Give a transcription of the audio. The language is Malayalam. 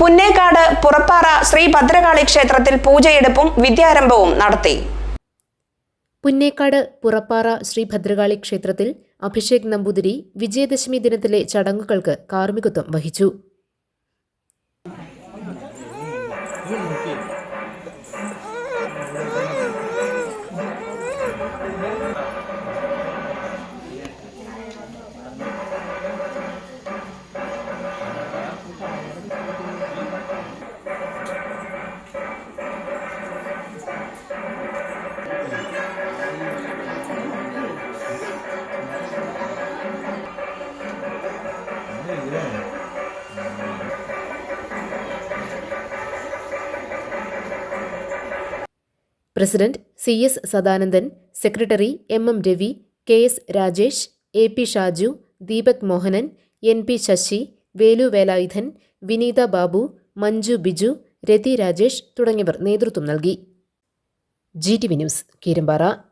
പുന്നേക്കാട് പുറപ്പാറ ശ്രീ ഭദ്രകാളി ക്ഷേത്രത്തിൽ പൂജയെടുപ്പും വിദ്യാരംഭവും നടത്തി. പുന്നേക്കാട് പുറപ്പാറ ശ്രീ ഭദ്രകാളി ക്ഷേത്രത്തിൽ അഭിഷേക് നമ്പൂതിരി വിജയദശമി ദിനത്തിലെ ചടങ്ങുകൾക്ക് കാർമ്മികത്വം വഹിച്ചു. President C S Sadanandan secretary M M Ravi K S Rajesh A P Shaju Deepak Mohanan N P Sasi Velu Velayudhan Vineetha Babu Manju Biju Rathi Rajesh തുടങ്ങിയവർ നേതൃത്വം നൽകി. G T V news Keerampara.